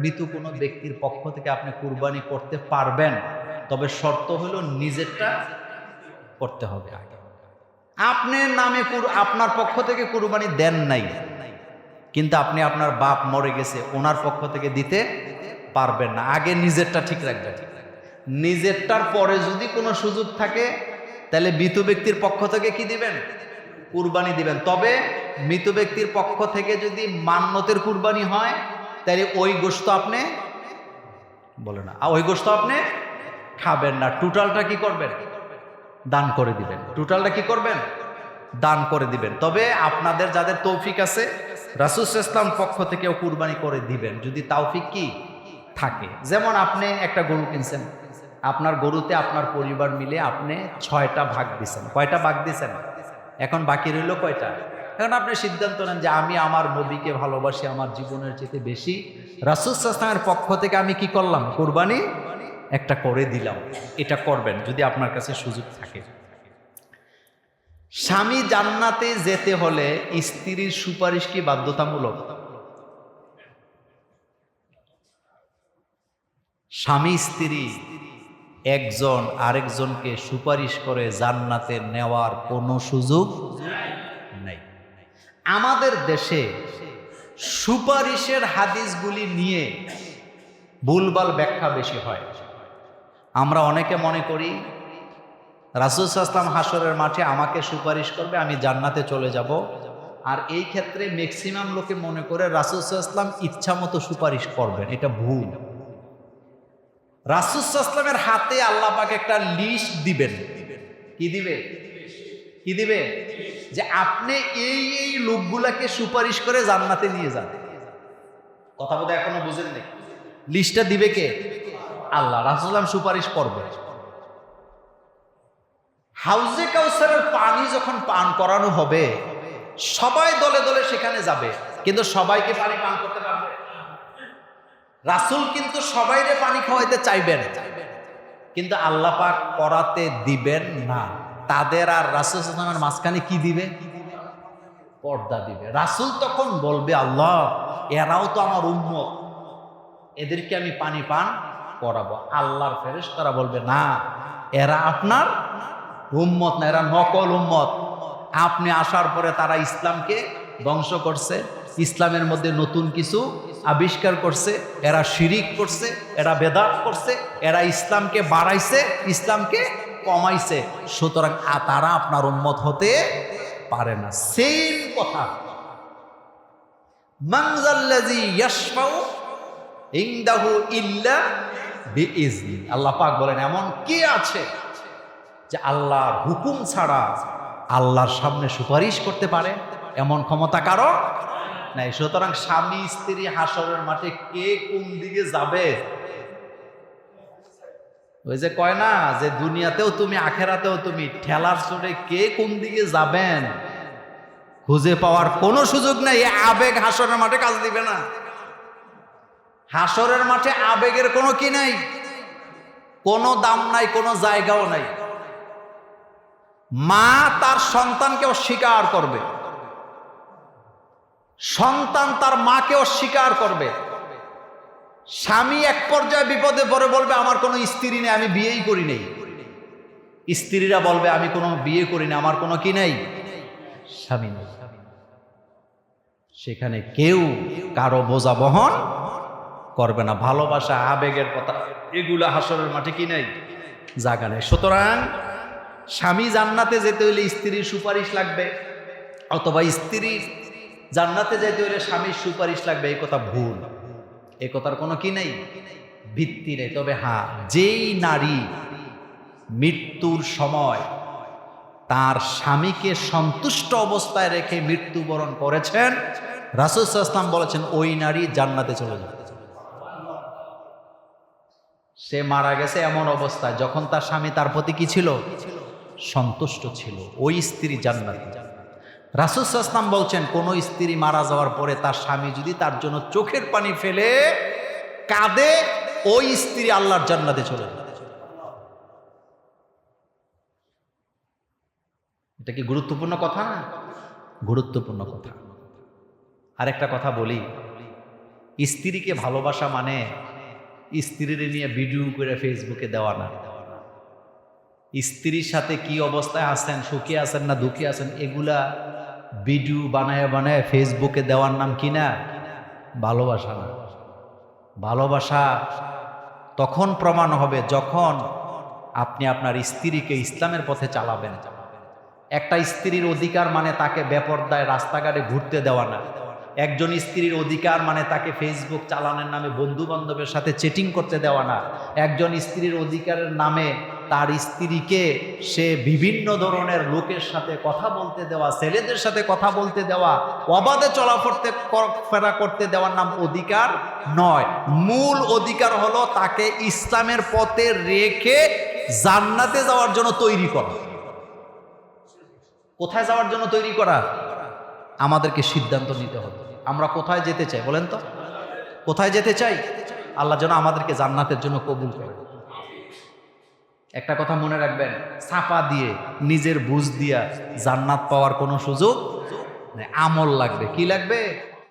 মৃত কোনো ব্যক্তির পক্ষ থেকে আপনি কুরবানি করতে পারবেন, তবে শর্ত হলো নিজেরটা করতে হবে আগে। আপনার নামে আপনার পক্ষ থেকে কুরবানি দেন নাই, কিন্তু আপনি আপনার বাপ মরে গেছে, ওনার পক্ষ থেকে দিতে পারবেন না। আগে নিজেরটা ঠিক রাখবেন। নিজেরটার পরে যদি কোনো সুযোগ থাকে, তাহলে মৃত ব্যক্তির পক্ষ থেকে কি দিবেন? কুরবানি দিবেন। তবে মৃত ব্যক্তির পক্ষ থেকে যদি মান্যতের কুরবানি হয় তাহলে ওই গোস্ত আপনি বলে না। ওই গোস্ত আপনি খাবেন না। টোটালটা কি করবেন? দান করে দিবেন। টোটালটা কি করবেন? দান করে দিবেন। তবে আপনাদের যাদের তৌফিক আছে, রাসুল ইসলাম পক্ষ থেকেও কুরবানি করে দিবেন। যদি তৌফিক কি? থাকে। যেমন আপনি একটা গরু কিনছেন। আপনার গরুতে আপনার পরিবার মিলে আপনি ছয়টা ভাগ দিছেন। কয়টা ভাগ দিছেন? এখন বাকি রইল কয়টা? এখন আপনি সিদ্ধান্ত নেন যে আমি আমার নবীকে ভালোবাসি, আমার জীবনের চেয়ে বেশি। রাসুল ইসলামের পক্ষ থেকে আমি কি করলাম? কোরবানি? একটা করে দিলাম। এটা করবেন যদি আপনার কাছে সুযোগ থাকে। স্বামী জান্নাতে যেতে হলে স্ত্রীর সুপারিশ কি বাধ্যতামূলক? স্বামী, স্ত্রী একজন আরেকজনকে সুপারিশ করে জান্নাতে নেওয়ার কোনো সুযোগ আমাদের দেশে সুপারিশের হাদিসগুলি নিয়ে ভুলবাল ব্যাখ্যা বেশি হয়। আমরা অনেকে মনে করি, রাসুল আসলাম হাসরের মাঠে আমাকে সুপারিশ করবে, আমি জান্নাতে চলে যাব। আর এই ক্ষেত্রে ম্যাক্সিমাম লোকে মনে করে রাসুল আসলাম ইচ্ছা মতো সুপারিশ করবেন, এটা ভুল। রাসুসাল্লামের হাতে আল্লাহ পাক একটা লিস্ট দিবেন। কি দিবে? কি দিবে? যে আপনি এই এই লোকগুলাকে সুপারিশ করে জান্নাতে নিয়ে যান। কথা বোধহয় এখনও বুঝেন নেই লিস্টটা দিবে কে? আল্লাহ রাসুলাম সুপারিশ করবে। হাউজে কাউসারের পানি যখন পান করানো হবে, সবাই দলে দলে সেখানে যাবে, কিন্তু সবাইকে পানি পান করতে পারবে? রাসুল কিন্তু সবাইরে পানি খাওয়াইতে চাইবেন কিন্তু আল্লাহ পাক করাতে দিবেন না। তাদের আর রাসুল ইসলামের মাঝখানে কি দিবে? পর্দা দিবে। রাসুল তখন বলবে, আল্লাহ, এরাও তো আমার উম্মত। এদেরকে আমি পানি পান করাবো। আল্লাহর ফেরেশ তারা বলবে, না, এরা আপনার উম্মত না, এরা নকল উম্মত। আপনি আসার পরে তারা ইসলামকে ধ্বংস করছে, ইসলামের মধ্যে নতুন কিছু আবিষ্কার করছে, এরা শিরিক করছে, এরা বেদাত করছে, এরা ইসলামকে বাড়াইছে, ইসলামকে কমাইছে, সুতরাং তারা আপনার উন্মত হতে পারে না। সেম কথা। মানজাল্লাজি ইয়াশফাউ ইনদাহু ইল্লা বিইজনি আল্লাহ পাক বলেন, এমন কে আছে যে আল্লাহর হুকুম ছাড়া আল্লাহর সামনে সুপারিশ করতে পারে? এমন ক্ষমতা কারও নাই। সুতরাং স্বামী, স্ত্রী, হাসরের মাঠে কে কোন দিকে যাবে? ওই যে কয় না, যে দুনিয়াতেও তুমি, আখেরাতেও তুমি, ঠেলার চড়ে কে কোন দিকে যাবেন? খুঁজে পাওয়ার কোনো সুযোগ নেই আবেগ হাসরের মাঠে কাজ দিবে না। হাসরের মাঠে আবেগের কোনো কি নাই? কোনো দাম নাই, কোনো জায়গাও নাই। মা তার সন্তানকে অস্বীকার করবে। সন্তান তার মাকে অস্বীকার করবে। স্বামী এক পর্যায়ে বিপদে পড়ে বলবে, আমার কোনো স্ত্রী নেই, আমি বিয়েই করি নেই। স্ত্রীরা বলবে, আমি কোনো বিয়ে করি না, আমার কোনো কি নেই? স্বামী নেই। সেখানে কেউ কারও বোঝা বহন করবে না। ভালোবাসা, আবেগের কথা, এগুলা হাসরের মাঠে কি নেই? জাগা নেই। সুতরাং স্বামী জান্নাতে যেতে হলে স্ত্রীর সুপারিশ লাগবে, অথবা স্ত্রীর জান্নাতে যেতে হলে স্বামীর সুপারিশ লাগবে, এই কথা ভুল। এ কথার কোনো কি নেই? ভিত্তি নেই। তবে হ্যাঁ যেই নারী মৃত্যুর সময় তার স্বামীকে সন্তুষ্ট অবস্থায় রেখে মৃত্যুবরণ করেছেন, রাসুল ইসলাম বলেছেন, ওই নারী জান্নাতে চলে যাবে। সে মারা গেছে এমন অবস্থায়, যখন তার স্বামী তার প্রতি কি ছিল? সন্তুষ্ট ছিল। ওই স্ত্রী জান্নাতি। রাসুল ইসলাম বলছেন, কোন স্ত্রী মারা যাওয়ার পরে তার স্বামী যদি তার জন্য চোখের পানি ফেলে, কাঁদে, ওই স্ত্রী আল্লাহর জান্নাতে চলে এটা কি গুরুত্বপূর্ণ কথা? গুরুত্বপূর্ণ কথা। আরেকটা কথা বলি। স্ত্রীকে ভালোবাসা মানে স্ত্রীর নিয়ে ভিডিও করে ফেসবুকে দেওয়া না। স্ত্রীর সাথে কি অবস্থায় আছেন, সুখী আছেন না দুঃখী আছেন, এগুলা ভিডিও বানায় বানায় ফেসবুকে দেওয়ার নাম কি না? ভালোবাসা না। ভালোবাসা তখন প্রমাণ হবে যখন আপনি আপনার স্ত্রীকে ইসলামের পথে চালাবেন। একটা স্ত্রীর অধিকার মানে তাকে বেপর্দায় রাস্তাঘাটে ঘুরতে দেওয়া না। একজন স্ত্রীর অধিকার মানে তাকে ফেসবুক চালানোর নামে বন্ধু বান্ধবের সাথে চেটিং করতে দেওয়া না। একজন স্ত্রীর অধিকারের নামে তার স্ত্রীকে সে বিভিন্ন ধরনের লোকের সাথে কথা বলতে দেওয়া, ছেলেদের সাথে কথা বলতে দেওয়া, অবাধে চলাফেরতে ফেরা করতে দেওয়ার নাম অধিকার নয়। মূল অধিকার হলো তাকে ইসলামের পথে রেখে জান্নাতে যাওয়ার জন্য তৈরি করা। কোথায় যাওয়ার জন্য তৈরি করা? আমাদেরকে সিদ্ধান্ত নিতে হবে। আমরা কোথায় যেতে চাই বলেন তো? কোথায় যেতে চাই? আল্লাহ যেন আমাদেরকে জান্নাতের জন্য কবুল করে। একটা কথা মনে রাখবেন, ছাপা দিয়ে, নিজের বুঝ দিয়া জান্নাত পাওয়ার কোনো সুযোগ আমল লাগবে। কি লাগবে?